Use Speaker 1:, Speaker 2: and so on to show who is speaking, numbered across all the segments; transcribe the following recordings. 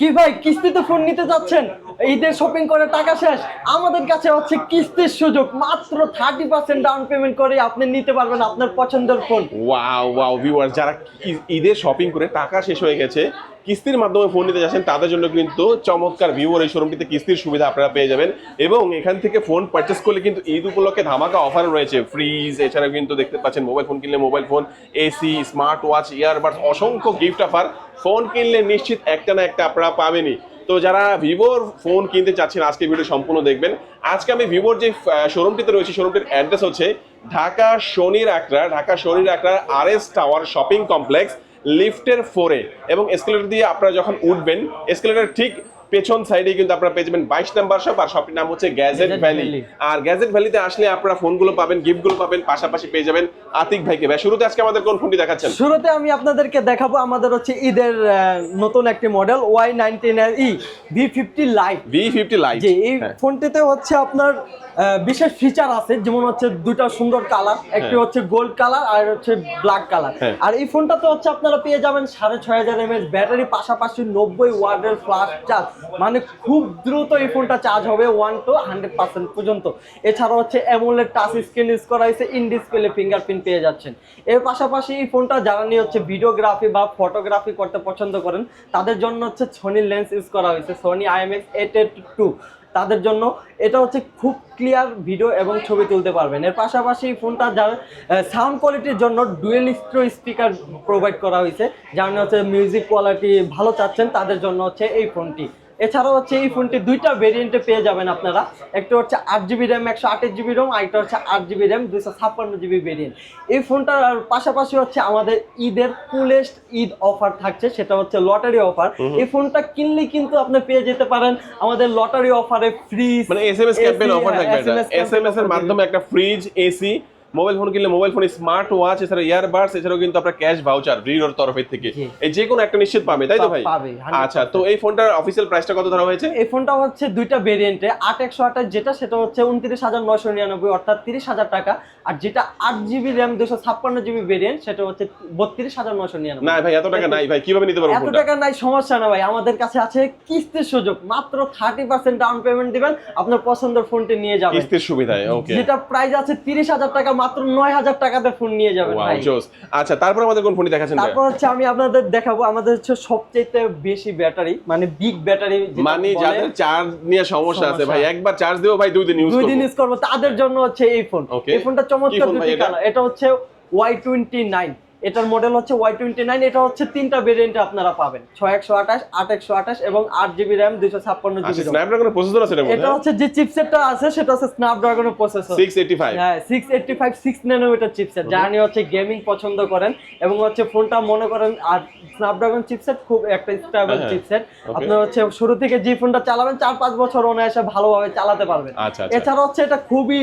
Speaker 1: কি ভাই, কিস্তিতে ফোন নিতে যাচ্ছেন? ঈদের শপিং করে টাকা শেষ। আমাদের কাছে হচ্ছে কিস্তির সুযোগ, মাত্র থার্টি পার্সেন্ট ডাউন পেমেন্ট করে আপনি নিতে পারবেন আপনার পছন্দের ফোন
Speaker 2: ওয়াও ওয়াও ভিউয়ার যারা ঈদের শপিং করে টাকা শেষ হয়ে গেছে কিস্তির মাধ্যমে ফোন নিতে যাচ্ছেন, তাদের জন্য কিন্তু চমৎকার ভিউয়ার এই শোরুমটিতে কিস্তির সুবিধা আপনারা পেয়ে যাবেন। এবং এখান থেকে ফোন পারচেস করলে কিন্তু ঈদ উপলক্ষে ধামাকা অফার রয়েছে। ফ্রিজ এছাড়া কিন্তু দেখতে পাচ্ছেন মোবাইল ফোন কিনলে mobile phone AC smart watch earbuds অসংখ্য গিফট অফার ফোন কিনলে নিশ্চিত একটা না একটা আপনারা পাবেনই। তো যারা ভিভোর ফোন কিনতে চাচ্ছেন, আজকে ভিডিও সম্পূর্ণ দেখবেন। আজকে আমি ভিভোর যে শোরুমটিতে রয়েছে শোরুমটির অ্যাড্রেস হচ্ছে ঢাকা শনির আকরা ঢাকা শনির আকরা আর এস টাওয়ার শপিং কমপ্লেক্স লিফটের ফোরে এবং এসকেলেটর দিয়ে আপনারা যখন উঠবেন এসকেলেটর ঠিক পেছন সাইডে কিন্তু আপনারা পেয়ে যাবেন বাইশ নাম্বার শপ আর শপটির নাম হচ্ছে গ্যাজেট ভ্যালি আর গ্যাজেট ভ্যালিতে আসলে আপনারা ফোনগুলো পাবেন গিফটগুলো পাবেন পাশাপাশি পেয়ে যাবেন আতিক ভাইকে। ভাই শুরুতে আজকে আমাদের কোন ফোনটি দেখাচ্ছেন?
Speaker 1: শুরুতে আমি আপনাদেরকে দেখাবো আমাদের হচ্ছে ঈদের নতুন একটি model Y nineteen E V fifty lite
Speaker 2: V fifty lite
Speaker 1: যে এই ফোনটিতে হচ্ছে আপনার বিশেষ ফিচার আছে যেমন হচ্ছে দুটা সুন্দর কালার একটি
Speaker 2: হ্যাঁ।
Speaker 1: হচ্ছে গোল্ড কালার আর হচ্ছে ব্ল্যাক কালার
Speaker 2: হ্যাঁ।
Speaker 1: আর এই ফোনটাতে হচ্ছে আপনারা পেয়ে যাবেন সাড়ে ছয় হাজার এমএচ ব্যাটারি পাশাপাশি নব্বই ওয়ার্ডের ফ্লাশ চার্জ মানে খুব দ্রুত এই ফোনটা চার্জ হবে ওয়ান টু হান্ড্রেড পার্সেন্ট পর্যন্ত। এছাড়া হচ্ছে অ্যামোলেড টাচ স্ক্রিন ইউজ করা হয়েছে ইন ডিসপ্লে ফিঙ্গারপ্রিন্ট পেয়ে যাচ্ছেন। এর পাশাপাশি এই ফোনটা যারা নিয়ে হচ্ছে ভিডিওগ্রাফি বা ফটোগ্রাফি করতে পছন্দ করেন, তাদের জন্য হচ্ছে সোনি লেন্স ইউজ করা হয়েছে Sony IMX eight eight two তাদের জন্য এটা হচ্ছে খুব ক্লিয়ার ভিডিও এবং ছবি তুলতে পারবেন। এর পাশাপাশি ফোনটা যার সাউন্ড কোয়ালিটির জন্য ডুয়েল স্ট্রো স্পিকার প্রোভাইড করা হয়েছে, যার হচ্ছে মিউজিক কোয়ালিটি ভালো চাচ্ছেন, তাদের জন্য হচ্ছে এই ফোনটি। এছাড়াও হচ্ছে এই ফোনটি দুইটা ভেরিয়েন্টে পেয়ে যাবেন আপনারা। একটা হচ্ছে আট জিবি র্যাম একশো আঠাশ জিবি রোম আরেকটা হচ্ছে আট জিবি র্যাম দুইশো ছাপ্পান্ন জিবি ভেরিয়েন্ট এই ফোনটার পাশাপাশি হচ্ছে আমাদের ঈদের কুলেস্ট ঈদ অফার থাকছে সেটা হচ্ছে লটারি অফার এই ফোনটা কিনলে কিন্তু আপনি পেয়ে যেতে পারেন আমাদের লটারি অফারে ফ্রিজ
Speaker 2: মানে S M S campaign offer থাকবে এটা। এস এম এস এর মাধ্যমে একটা ফ্রিজ এসি মোবাইল ফোন কিনলে মোবাইল ফোন স্মার্ট ওয়াচ এছাড়া ইয়ারবাডস এছাড়াও কিন্তু আপনার ক্যাশ ভাউচার ভিডিওর তরফের থেকে। এই যে কোনো একটা নিশ্চিত পাবে তাই তো ভাই?
Speaker 1: পাবে,
Speaker 2: আচ্ছা তো এই ফোনটার অফিসিয়াল প্রাইসটা কত ধরা হয়েছে?
Speaker 1: এই ফোনটা হচ্ছে দুইটা ভেরিয়েন্টে আট একশো আঠাশ যেটা সেটা হচ্ছে উনত্রিশ হাজার নয়শো নিরানব্বই অর্থাৎ তিরিশ হাজার টাকা। আর যেটা আট জিবি র্যাম দুশো ছাপ্পান্ন জিবি ভেরিয়েন্ট সেটা হচ্ছে বত্রিশ হাজার নয়শো নিরানব্বই।
Speaker 2: না ভাই এত টাকা নাই ভাই কীভাবে নিতে পারব
Speaker 1: এত টাকা নাই সমস্যা না ভাই আমাদের কাছে আছে কিস্তির সুযোগ মাত্র থার্টি পার্সেন্ট ডাউন পেমেন্ট দিবেন আপনার পছন্দের ফোনটি নিয়ে যাবেন।
Speaker 2: কিস্তির সুবিধায় ওকে
Speaker 1: যেটা প্রাইস আছে তিরিশ হাজার টাকা মাত্র নয় হাজার টাকাতে ফোন নিয়ে যাবেন ভাই।
Speaker 2: আচ্ছা তারপর আমাদের কোন ফোনটি দেখাচ্ছেন
Speaker 1: তারপর হচ্ছে আমি আপনাদের দেখাবো আমাদের হচ্ছে সবচেয়ে বেশি ব্যাটারি মানে বিগ ব্যাটারি
Speaker 2: মানে যাদের চার্জ নিয়ে সমস্যা আছে ভাই একবার চার্জ দেবো ভাই দুই দিন ইউজ
Speaker 1: দুই
Speaker 2: করব।
Speaker 1: দিন ইউজ করব তাদের জন্য হচ্ছে এই ফোন এই ফোনটা চমৎকার দুটি? কালার এটা হচ্ছে ওয়াই টোয়েন্টি নাইন এটার মডেল হচ্ছে ওয়াই টোয়েন্টি নাইন এটা হচ্ছে তিনটা ভেরিয়েন্টে আপনারা পাবেন। ছয় একশো আঠাশ আট একশো আঠাশ এবং আট জিবি র্যাম দুইশো ছাপ্পান্ন জিবি
Speaker 2: স্ন্যাপড্রাগনের প্রসেসর আছে
Speaker 1: এটা হচ্ছে যে চিপসেটটা আছে সেটা হচ্ছে স্ন্যাপড্রাগনের প্রসেসর
Speaker 2: 685
Speaker 1: হ্যাঁ six eighty five six nanometer chipset যা নিয়ে হচ্ছে গেমিং পছন্দ করেন এবং হচ্ছে ফোনটা মনে করেন আর স্ন্যাপড্রাগন চিপসেট খুব একটা স্টেবল চিপসেট. আপনার হচ্ছে শুরু থেকে যে ফোনটা চালাবেন চার পাঁচ বছর অনায়াসে ভালোভাবে চালাতে পারবেন।
Speaker 2: আচ্ছা, আচ্ছা।
Speaker 1: এছাড়া হচ্ছে এটা খুবই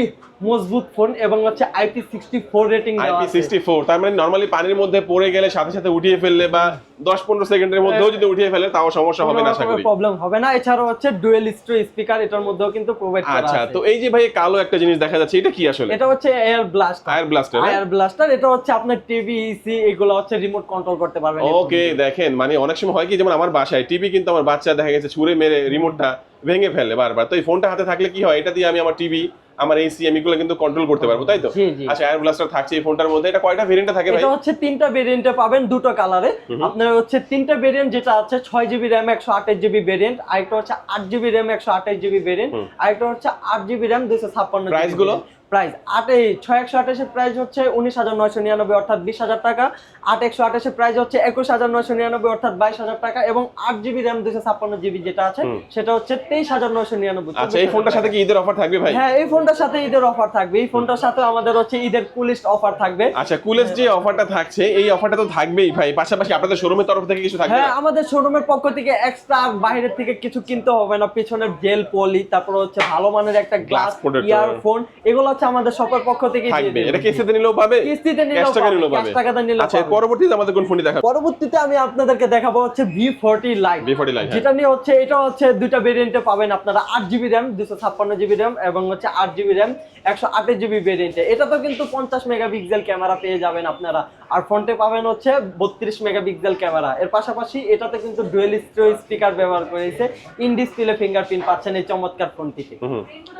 Speaker 1: মজবুত ফোন এবং হচ্ছে আইপি সিক্সটি ফোর রেটিং দেওয়া আছে।
Speaker 2: IP64 তার মানে নরমালি পানির মধ্যে পড়ে গেলে সাথে সাথে উঠিয়ে ফেললে বা 10 15 সেকেন্ডের মধ্যেও যদি উঠিয়ে ফেলে তাও সমস্যা হবে না আশা করি।
Speaker 1: প্রবলেম হবে না। এছাড়া হচ্ছে ডুয়েল স্ট্রো স্পিকার এটার মধ্যেও কিন্তু প্রোভাইড করা
Speaker 2: আচ্ছা তো এই যে ভাই কালো একটা জিনিস দেখা যাচ্ছে এটা কি আসলে?
Speaker 1: এটা হচ্ছে air blast
Speaker 2: fire blaster
Speaker 1: air blaster এটা হচ্ছে আপনার টিভি ইসি এগুলো হচ্ছে রিমোট কন্ট্রোল করতে পারবেন।
Speaker 2: ওকে দেখেন মানে অনেক সময় হয় কি যেমন আমার বাসায় টিভি কিন্তু আমার বাচ্চা দেখা গেছে ছুঁড়ে মেরে রিমোটটা ভেঙে ফেলে বারবার। তো এই ফোনটা হাতে থাকলে কি হয় এটা দিয়ে আমি আমার টিভি আমার এসি আমি এগুলো কিন্তু কন্ট্রোল করতে পারব তাই তো। আচ্ছা এয়ার ব্লাস্টার থাকছে এই ফোনটার মধ্যে এটা কয়টা ভেরিয়েন্টে থাকে ভাই?
Speaker 1: এটা হচ্ছে তিনটা ভেরিয়েন্টে পাবেন দুটো কালারে আপনার হচ্ছে তিনটা ভেরিয়েন্ট যেটা আছে ছয় জিবি র্যাম একশো আঠাশ জিবি ভেরিয়েন্ট আরেকটা হচ্ছে আট জিবি র্যাম একশো আঠাশ জিবি ভেরিয়েন্ট আরেকটা হচ্ছে আট জিবি র্যাম দুশো ছাপ্পান্ন
Speaker 2: Price গুলো?
Speaker 1: প্রাইস। আট এই ছয় একশো আঠাশের প্রাইস হচ্ছে উনিশ হাজার নয়শো নিরানব্বই অর্থাৎ বিশ হাজার টাকা। আট একশো আঠাশের প্রাইস হচ্ছে একুশ হাজার নয়শো নিরানব্বই অর্থাৎ বাইশ হাজার টাকা এবং আট জিবি র্যাম দুশো ছাপ্পান্ন জিবি যেটা আছে সেটা হচ্ছে তেইশ হাজার নয়শো নিরানব্বই।
Speaker 2: আচ্ছা এই ফোনটার সাথে কি ঈদের অফার থাকবে ভাই?
Speaker 1: হ্যাঁ এই ফোনটার সাথে ঈদের অফার থাকবে। এই ফোনটার সাথে আমাদের হচ্ছে ঈদের কুলিস্ট অফার থাকবে।
Speaker 2: আচ্ছা কুলেস যে অফারটা থাকছে এই অফারটা তো থাকবেই ভাই। পাশাপাশি আপনাদের শোরুমের তরফ থেকে কিছু থাকবে?
Speaker 1: হ্যাঁ? আমাদের শোরুমের পক্ষ থেকে এক্সট্রা বাইরের থেকে কিছু কিনতে হবে না। পিছনের জেল পলি তারপর হচ্ছে ভালো মানের একটা গ্লাস। ইয়ারফোন এগুলো হচ্ছে আমাদের পক্ষ থেকে
Speaker 2: থাকবে। এটা কিস্তিতে নিলেও পাবে?
Speaker 1: কিস্তিতে নিলেও
Speaker 2: টাকা নিলেও পাবে।
Speaker 1: টাকাতে নিলেও
Speaker 2: আচ্ছা পরবর্তীতে আমাদের কোন ফোনটি দেখাবো?
Speaker 1: পরবর্তীতে আমি আপনাদেরকে দেখাবো হচ্ছে V forty light
Speaker 2: V40 Lite, হ্যাঁ।
Speaker 1: যেটা নিয়ে হচ্ছে এটা হচ্ছে দুইটা ভেরিয়েন্টে পাবেন আপনারা আট জিবি র্যাম দুশো ছাপ্পান্ন জিবি র্যাম এবং হচ্ছে আট জিবি র্যাম একশো আঠাশ জিবি ভেরিয়েন্টে এটা তো কিন্তু পঞ্চাশ মেগাপিক্সেল ক্যামেরা পেয়ে যাবেন আপনারা। আর ফ্রন্টে পাবেন হচ্ছে বত্রিশ মেগাপিক্সেল ক্যামেরা। এর পাশাপাশি এটাতে কিন্তু ডুয়েল স্পিকার ব্যবহার করেছে। ইন ডিসপ্লে ফিঙ্গারপ্রিন্ট পাচ্ছেন এই চমৎকার ফোনটিতে।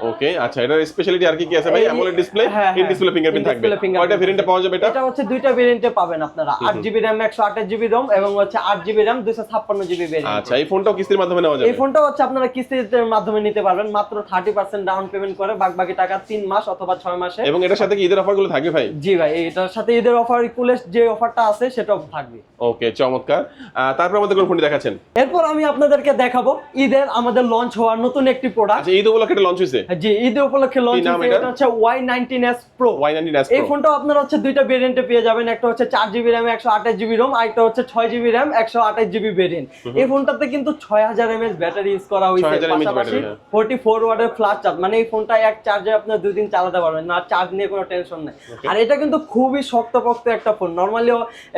Speaker 2: ওকে আচ্ছা এটা স্পেশালিটি আর কি কি আছে ভাই? AMOLED display in display fingerprint থাকবে। কয়টা ভেরিয়েন্টে পাওয়া যাবে এটা?
Speaker 1: এটা হচ্ছে দুইটা ভেরিয়েন্টে পাবেন আপনারা আট জিবি র্যাম একশো আঠাশ জিবি রোম এবং হচ্ছে আট জিবি র্যাম দুশো ছাপ্পান্ন জিবি ভেরিয়েন্ট
Speaker 2: আচ্ছা এই ফোনটাও কিস্তির মাধ্যমে নেওয়া যাবে?
Speaker 1: এই ফোনটা হচ্ছে আপনারা কিস্তির মাধ্যমে নিতে পারবেন মাত্র থার্টি পার্সেন্ট ডাউন পেমেন্ট করে বাকি টাকা তিন মাস অথবা ছয় মাসে।
Speaker 2: এবং এটার সাথে কি ঈদের অফারগুলো থাকবে ভাই?
Speaker 1: জি ভাই এটার সাথে ঈদের অফার ইকুলেস যে অফারটা আছে সেটাও থাকবে।
Speaker 2: ওকে চমৎকার। তারপর আমাদের কোন ফোনটি দেখাচ্ছেন?
Speaker 1: এরপর আমি আপনাদেরকে দেখাবো ঈদের আমাদের লঞ্চ হওয়ার নতুন একটি প্রোডাক্ট
Speaker 2: আচ্ছা ঈদ উপলক্ষে লঞ্চ হয়েছে?
Speaker 1: জি ঈদের উপলক্ষে লঞ্চ হয়েছে?
Speaker 2: এটা
Speaker 1: হচ্ছে Y nineteen S pro
Speaker 2: Y nineteen
Speaker 1: এই ফোনটাও আপনারা হচ্ছে দুইটা ভেরিয়েন্টে পেয়ে যাবেন। একটা হচ্ছে চার জিবি র্যাম একশো আঠাশ জিবি রোম আর একটা হচ্ছে ছয় জিবি র্যাম একশো আঠাশ জিবি ভেরিয়েন্ট এই ফোনটাতে কিন্তু ছয় হাজার ব্যাটারি ইউজ করা হয়েছে। পাশাপাশি। ফোর্টি ফোর ওয়াটের ফ্লাশ চার্জ মানে এই ফোনটা এক চার্জে আপনার দুই দিন চালাতে পারবেন না। চার্জ নিয়ে কোনো টেনশন নেই। আর এটা কিন্তু খুবই শক্তপোক্ত একটা ফোন নর্মালি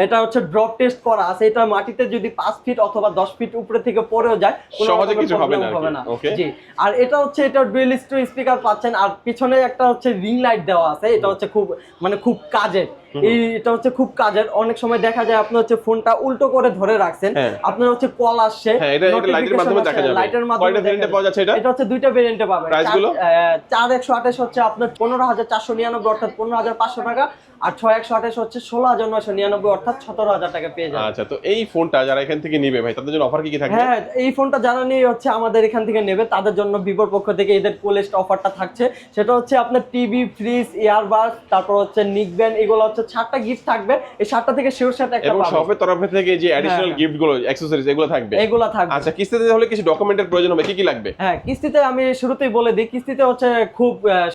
Speaker 1: এটা হচ্ছে ড্রপ টেস্ট করা আছে। এটা মাটিতে যদি পাঁচ ফিট অথবা দশ ফিট উপরে থেকে পড়েও যায় কোনো
Speaker 2: কিছু হবে না.
Speaker 1: জি। আর এটা হচ্ছে এটা ডুয়েল স্পিকার পাচ্ছেন। আর পিছনে একটা হচ্ছে রিং লাইট দেওয়া আছে এটা হচ্ছে খুব মানে খুব কাজের। এটা হচ্ছে খুব কাজের অনেক সময় দেখা যায় আপনি হচ্ছে ফোনটা উল্টো করে ধরে রাখছেন
Speaker 2: হ্যাঁ।
Speaker 1: আপনার হচ্ছে কল আসছে
Speaker 2: হ্যাঁ, এটা- এটা light এর মাধ্যমে দেখা যাবে।
Speaker 1: লাইটের মাধ্যমে
Speaker 2: কয়টা variant এ
Speaker 1: দেখা
Speaker 2: পাওয়া যাচ্ছে এটা?
Speaker 1: এটা হচ্ছে দুইটা ভেরিয়েন্টে পাবেন। হচ্ছে আপনার পনেরো হাজার চারশো নিরানব্বই অর্থাৎ পনেরো হাজার পাঁচশো টাকা আর ছয় একশো আঠাশ হচ্ছে ষোলো হাজার নয়শো নিরানব্বই অর্থাৎ সতেরো হাজার টাকা পেয়ে যাবেন।
Speaker 2: আচ্ছা তো এই ফোনটা যারা এখান থেকে নিবে ভাই তাদের জন্য অফার কি কি থাকবে?
Speaker 1: হ্যাঁ এই ফোনটা যারা নিয়ে হচ্ছে আমাদের এখান থেকে নেবে তাদের জন্য ভিভোর পক্ষ থেকে এদের কোলেস্ট অফারটা থাকছে। সেটা হচ্ছে আপনার টিভি ফ্রিজ ইয়ারবাস তারপর হচ্ছে নিক ব্যান্ড এগুলো হচ্ছে সাতটা গিফট থাকবে। এই সাতটা থেকে শিওর সাথে একটা পাবেন।
Speaker 2: শপের তরফ থেকে যে অ্যাডিশনাল
Speaker 1: হ্যাঁ।
Speaker 2: গিফটগুলো অ্যাক্সেসরিজ এগুলো থাকবে।
Speaker 1: এগুলো থাকবে।
Speaker 2: আচ্ছা কিস্তিতে হলে কিছু ডকুমেন্টের প্রয়োজন হবে কি কি লাগবে?
Speaker 1: হ্যাঁ কিস্তিতে আমি শুরুতেই বলে দিই কিস্তিতে হচ্ছে খুব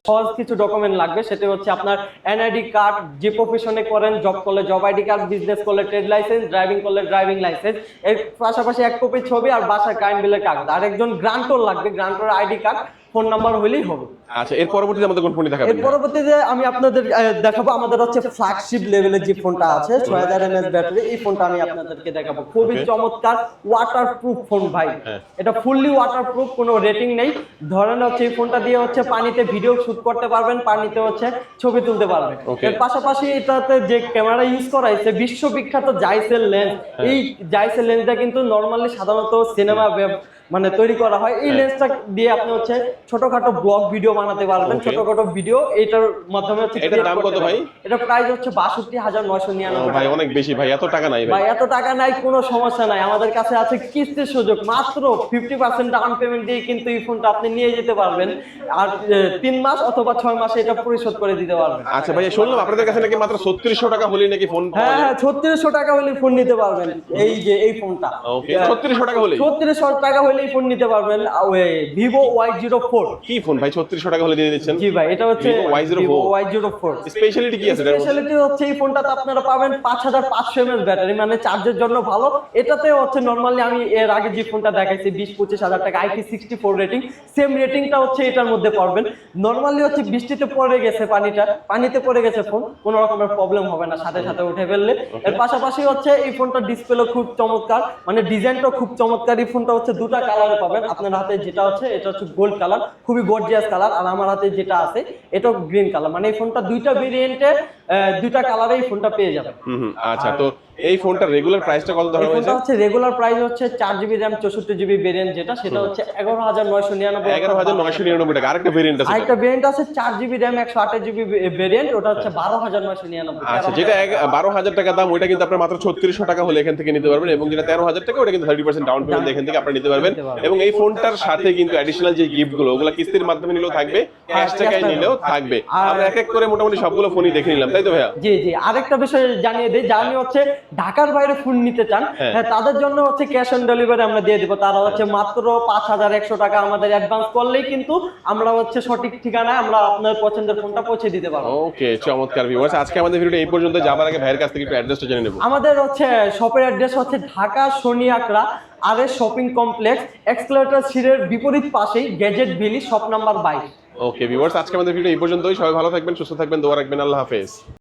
Speaker 1: সহজ কিছু ডকুমেন্ট লাগবে। সেটা হচ্ছে আপনার এনআইডি কার্ড যে প্রফেশনে করেন জব করলে জব আইডি কার্ড বিজনেস করলে ট্রেড লাইসেন্স ড্রাইভিং করলে ড্রাইভিং লাইসেন্স এর পাশাপাশি এক কপি ছবি আর বাসার কারেন্ট বিলের কাগজ। আর একজন গ্রান্টর লাগবে guarantor ID card phone number হলেই হবে।
Speaker 2: আচ্ছা এর পরবর্তীতে আমাদের কোন ফোনটি দেখাবেন?
Speaker 1: এর পরবর্তীতে আমি আপনাদের দেখাবো আমাদের হচ্ছে ফ্ল্যাগশিপ লেভেলের যে ফোনটা আছে ছয় হাজার এমএস ব্যাটারি এই ফোনটা আমি আপনাদেরকে দেখাবো। খুবই চমৎকার ওয়াটারপ্রুফ ফোন ভাই।
Speaker 2: হ্যাঁ।
Speaker 1: এটা ফুললি ওয়াটারপ্রুফ কোনো রেটিং নেই। ধরেন হচ্ছে এই ফোনটা দিয়ে হচ্ছে পানিতে ভিডিও শুট করতে পারবেন পানিতে হচ্ছে ছবি তুলতে পারবেন। এর পাশাপাশি এটাতে যে ক্যামেরা ইউজ করা হয়েছে বিশ্ববিখ্যাত জাইসেল লেন্স
Speaker 2: হ্যাঁ।
Speaker 1: এই জাইসেল লেন্সটা কিন্তু নর্মালি সাধারণত সিনেমা মানে তৈরি করা হয়। এই
Speaker 2: হ্যাঁ।
Speaker 1: লেন্সটা দিয়ে আপনি হচ্ছে ছোটখাটো ব্লগ ভিডিও বানাতে পারবেন। ছোটখাটো ভিডিও এটার মাধ্যমে হচ্ছে
Speaker 2: এটার দাম কত ভাই?
Speaker 1: এটা প্রাইস হচ্ছে বাষট্টি হাজার নয়শো
Speaker 2: ও
Speaker 1: নিরানব্বই
Speaker 2: ভাই অনেক বেশি ভাই এত টাকা নাই ভাই।
Speaker 1: ভাই এত টাকা নাই কোনো সমস্যা নাই। আমাদের কাছে আছে কিস্তির সুযোগ। মাত্র ফিফটি পার্সেন্ট ডাউন পেমেন্ট দিয়ে কিন্তু এই ফোনটা আপনি নিয়ে যেতে পারবেন। আর এ, তিন মাস অথবা ছয় মাসে এটা পরিশোধ করে দিতে পারবেন।
Speaker 2: আচ্ছা ভাই শুনলাম আপনাদের কাছে নাকি মাত্র ছত্রিশশো টাকা হলেই নাকি ফোন পাওয়া
Speaker 1: হ্যাঁ
Speaker 2: যায়?
Speaker 1: হ্যাঁ ছত্রিশশো টাকা হলে ফোন নিতে পারবেন। এই যে এই ফোনটা
Speaker 2: ওকে ছত্রিশশো টাকা হলেই?
Speaker 1: ছত্রিশশো টাকা হলেই ফোন নিতে পারবেন ভিভো ওয়াই জিরো ফোর
Speaker 2: কি ফোন ভাই? ছত্রিশশো টাকা হলে দিয়ে দিচ্ছেন।
Speaker 1: জি ভাই এটা হচ্ছে
Speaker 2: Vivo Y04
Speaker 1: Y zero four
Speaker 2: speciality কি আছে?
Speaker 1: স্পেশালিটি হচ্ছে এই ফোনটাতে আপনারা পাবেন পাঁচ হাজার পাঁচশো এমএস ব্যাটারি মানে চার্জের জন্য ভালো। এটাতে হচ্ছে নর্মালি আমি এর আগে যে ফোনটা দেখাইছি বিশ পঁচিশ হাজার টাকা IP sixty four rating same রেটিংটা হচ্ছে এটার মধ্যে পারবেন। নর্মালি হচ্ছে বৃষ্টিতে পড়ে গেছে পানিটা। পানিতে পড়ে গেছে ফোন কোনো রকমের প্রবলেম হবে না সাথে সাথে উঠে ফেললে। এর পাশাপাশি হচ্ছে এই ফোনটা ডিসপ্লে খুব চমৎকার মানে ডিজাইনটাও খুব চমৎকার। এই ফোনটা হচ্ছে দুটা কালারে পাবেন। আপনার হাতে যেটা হচ্ছে এটা হচ্ছে গোল্ড কালার খুবই গর্জিয়াস কালার আর আমার হাতে যেটা আছে এটাও গ্রিন কালার মানে এই ফোনটা দুইটা ভেরিয়েন্টে দুইটা কালারে এই ফোনটা পেয়ে যাবেন।
Speaker 2: আচ্ছা তো এই ফোনটার রেগুলার প্রাইসটা কত ধরা হয়েছে?
Speaker 1: ফোনটা হচ্ছে রেগুলার প্রাইস হচ্ছে চার জিবি র্যাম চৌষট্টি জিবি ভেরিয়েন্ট যেটা সেটা হচ্ছে এগারো হাজার নয়শো নিরানব্বই
Speaker 2: এগারো হাজার নয়শো নিরানব্বই টাকা। আরেকটা ভেরিয়েন্ট আছে।
Speaker 1: আরেকটা ভেরিয়েন্ট আছে চার জিবি র্যাম একশো আঠাশ জিবি ভেরিয়েন্ট ওটা হচ্ছে বারো হাজার নয়শো নিরানব্বই
Speaker 2: আচ্ছা যেটা এক- বারো হাজার টাকা দাম ওইটা কিন্তু আপনার মাত্র ছত্রিশশো টাকা হলে এখান থেকে নিতে পারবেন এবং যেটা তেরো হাজার টাকা ওটা কিন্তু থার্টি পার্সেন্ট ডাউন পেমেন্ট এখান থেকে পারবেন
Speaker 1: নিতে পারবেন।
Speaker 2: এবং এই ফোনটার সাথে কিন্তু অ্যাডিশনাল যে গিফটগুলো ওগুলো কিস্তির মাধ্যমে নিলেও থাকবে ক্যাশ টাকায় নিলেও থাকবে। আমরা এক এক করে মোটামুটি সবগুলো ফোনই দেখে নিলাম তাই তো ভাইয়া?
Speaker 1: জি জি। আরেকটা বিষয় জানিয়ে দিই যারা হচ্ছে ঢাকার বাইরে ফোন নিতে চান
Speaker 2: হ্যাঁ।
Speaker 1: হ্যাঁ তাদের জন্য হচ্ছে ক্যাশ অন ডেলিভারি আমরা দিয়ে দিব। তারা হচ্ছে মাত্র পাঁচ হাজার একশো টাকা আমাদের অ্যাডভান্স করলেই কিন্তু আমরা হচ্ছে সঠিক ঠিকানায় আমরা আপনার পছন্দের ফোনটা পৌঁছে দিতে পারব।
Speaker 2: ওকে চমৎকার ভিউয়ার্স আজকে আমাদের ভিডিওটা এই পর্যন্ত যাবার আগে ভাইয়ের কাছ থেকে একটু অ্যাড্রেসটা জেনে নেব।
Speaker 1: আমাদের হচ্ছে শপের অ্যাড্রেস হচ্ছে ঢাকা শনিয়াকড়া আর শপিং কমপ্লেক্স, এক্সক্লেটার সিরের বিপরীত পাশেই গ্যাজেট ভিলি শপ নাম্বার বাইশ।
Speaker 2: ওকে ভিউয়ার্স আজকে আমাদের ভিডিও এই পর্যন্তই। সবাই ভালো থাকবেন, সুস্থ থাকবেন, দোয়া রাখবেন, আল্লাহ হাফেজ।